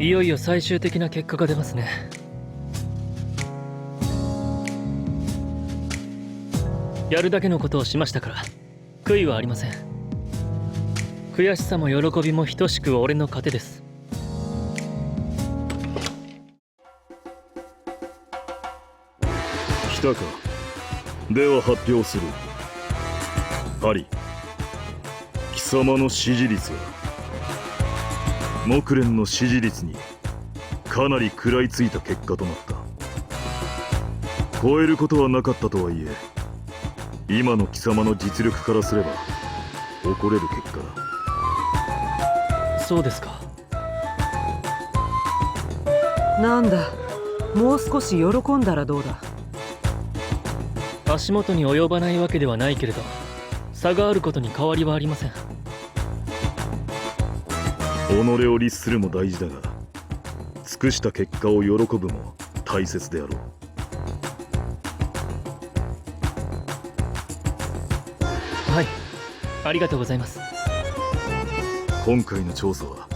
いよいよ最終的な結果が出ますね。やるだけのことをしましたから悔いはありません。悔しさも喜びも等しく俺の糧です。来たか。では発表する。ハリ。貴様の支持率は？木蓮の支持率にかなり食らいついた結果となった。超えることはなかったとはいえ今の貴様の実力からすれば怒れる結果だ。そうですか。なんだ。もう少し喜んだらどうだ。足元に及ばないわけではないけれど差があることに変わりはありません。己を律するも大事だが尽くした結果を喜ぶも大切であろう。はい。ありがとうございます。今回の調査は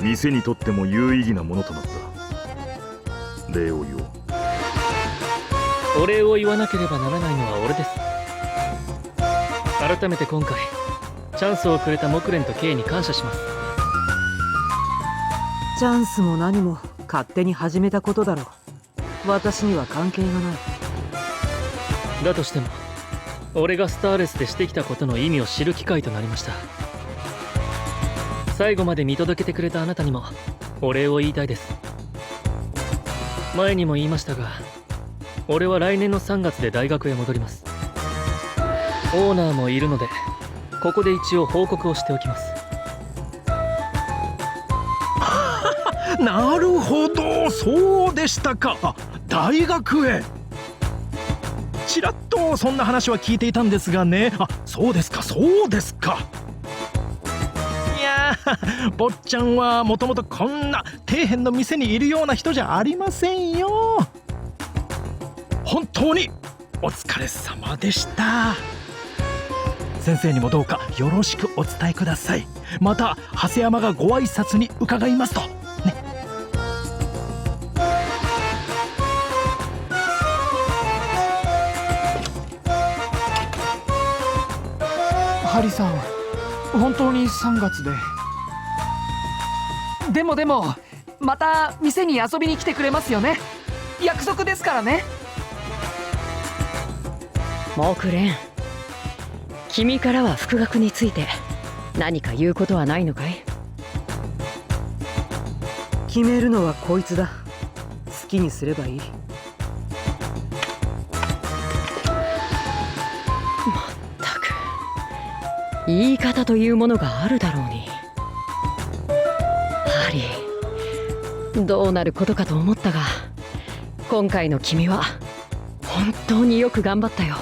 店にとっても有意義なものとなった。礼を言おう。お礼を言わなければならないのは俺です。改めて今回チャンスをくれた木蓮と K に感謝しますチャンスも何も勝手に始めたことだろう。私には関係がない。だとしても俺がスターレスでしてきたことの意味を知る機会となりました。最後まで見届けてくれたあなたにもお礼を言いたいです。前にも言いましたが俺は来年の3月で大学へ戻ります。オーナーもいるのでここで一応報告をしておきます。なるほどそうでしたか。大学へ。ちらっとそんな話は聞いていたんですがね。あそうですかそうですか。いやー坊ちゃんはもともとこんな底辺の店にいるような人じゃありませんよ。本当にお疲れ様でした。先生にもどうかよろしくお伝えください。また長谷山がご挨拶に伺いますと。ハリさん本当に3月で。でもでもまた店に遊びに来てくれますよね。約束ですからね。木蓮君からは復学について何か言うことはないのかい？決めるのはこいつだ。好きにすればいい言い方というものがあるだろうに。ハリーどうなることかと思ったが今回の君は本当によく頑張ったよ。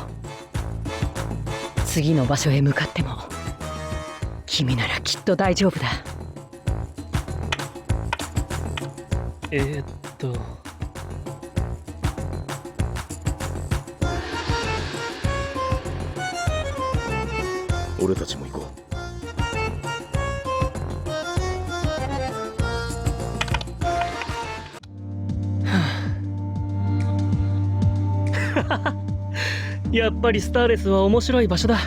次の場所へ向かっても君ならきっと大丈夫だ。えー、っと。俺たちも行こう。やっぱりスターレスは面白い場所だ。